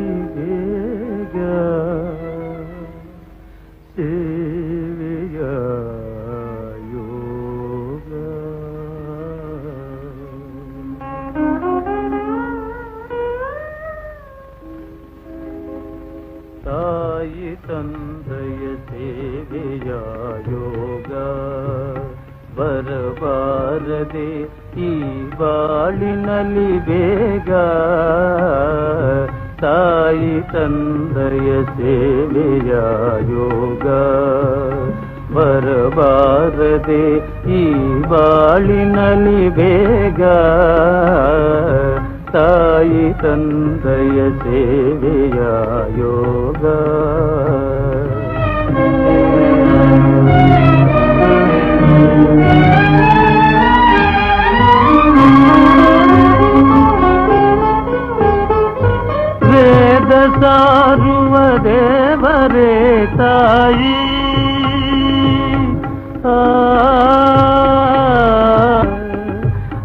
ಬಾಳಿನಲಿಗೆಗ ಸೇವೆಯ ಯೋಗ ತಾಯಿ ತಂದೆಯ ಸೇವೆಯ ಯೋಗ ಬರಬಾರದೆ ಈ ಬಾಳಿನಲ್ಲಿ ಬೇಗ ತಾಯಿ ತಂದೆಯ ಸೇವೆಯ ಯೋಗ ಬರಬಾರದೆ ಈ ಬಾಳಿನಲ್ಲಿ ಬೇಗ ತಾಯಿ ತಂದೆಯ ಸೇವೆಯ ಯೋಗ ವೇದ ಸಾರುವ ದೇವರೇ ತಾಯಿ ಆ,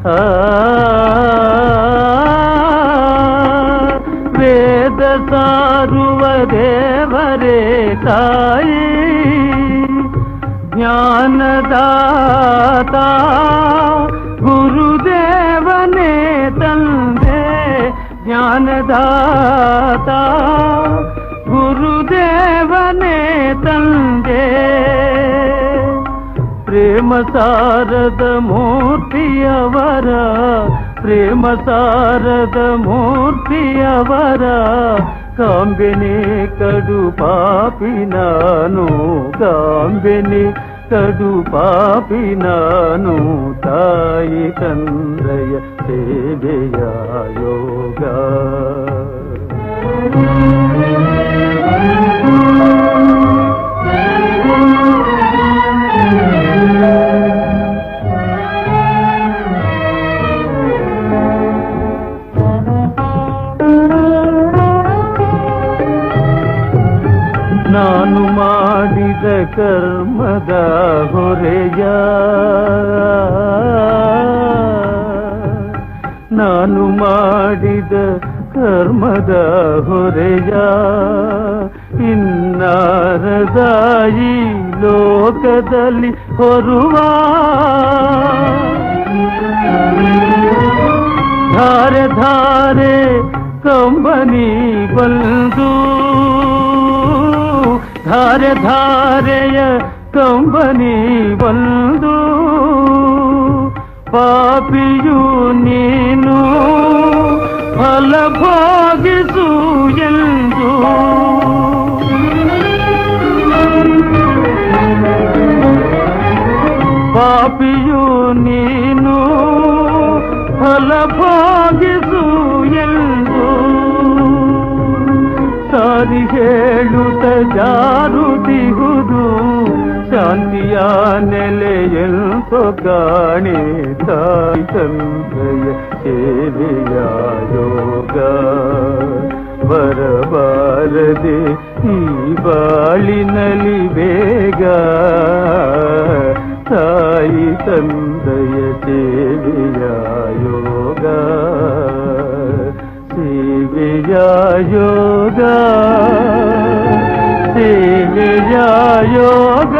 ಆ, ವೇದ ಸಾರುವ ದೇವರೇ ತಾಯಿ ಜ್ಞಾನದಾತ ಗುರುದೇವನೇ ತಂದೆ ಜ್ಞಾನದಾತ ಗುರುದೇವನೇ ತಂದೆ ಪ್ರೇಮ ಸಾರದ ಮೂರ್ತಿಯವರ ಪ್ರೇಮ ಸಾರದ ಮೂರ್ತಿಯವರ ಕಾಂಬೆನೆ ಕಡು ಪಾಪಿ ನಾನು ಕಾಂಬೆನೆ ಕಡು ಪಾಪಿ ನಾನು ತಾಯಿ ತಂದೆಯ ಸೇವೆಯ ಯೋಗ ನಾನು ಮಾಡಿದ ಕರ್ಮದ ಹೊರೆಯ ನಾನು ಮಾಡಿದ ಕರ್ಮದ ಹೊರೆಯ ಇನ್ನಾರದಾಯಿ ಲೋಕದಲ್ಲಿ ಹೊರುವ ಧಾರೆ ಧಾರೆ ಕಂಬನಿ ಬಂದು ಧಾರೆ ಧಾರೆಯ ಕಂಬನಿ ಬಂದು ಪಾಪಿಯು ನೀನು ಫಲ ಭೋಗಿಸು ಎಂದು ಪಾಪಿಯು ನೀನು ಫಲ ಭೋಗಿಸು ಎಂದು ಸಾರಿ ಹೇಳುತ್ತ ಜಾರುತಿಹುದು ಶಾಂತಿಯ ನೆಲೆಯೆಂತೋ ಕಾಣೆ ತಾಯಿ ತಂದೆಯ ಸೇವೆಯ ಯೋಗ ಬರಬಾರದೆ ಈ ಬಾಳಿನಲ್ಲಿ ಬೇಗ ತಾಯಿ ತಂದೆಯ ಸೇವೆಯ ಯೋಗ ಸೇವೆಯ ಯೋಗ योग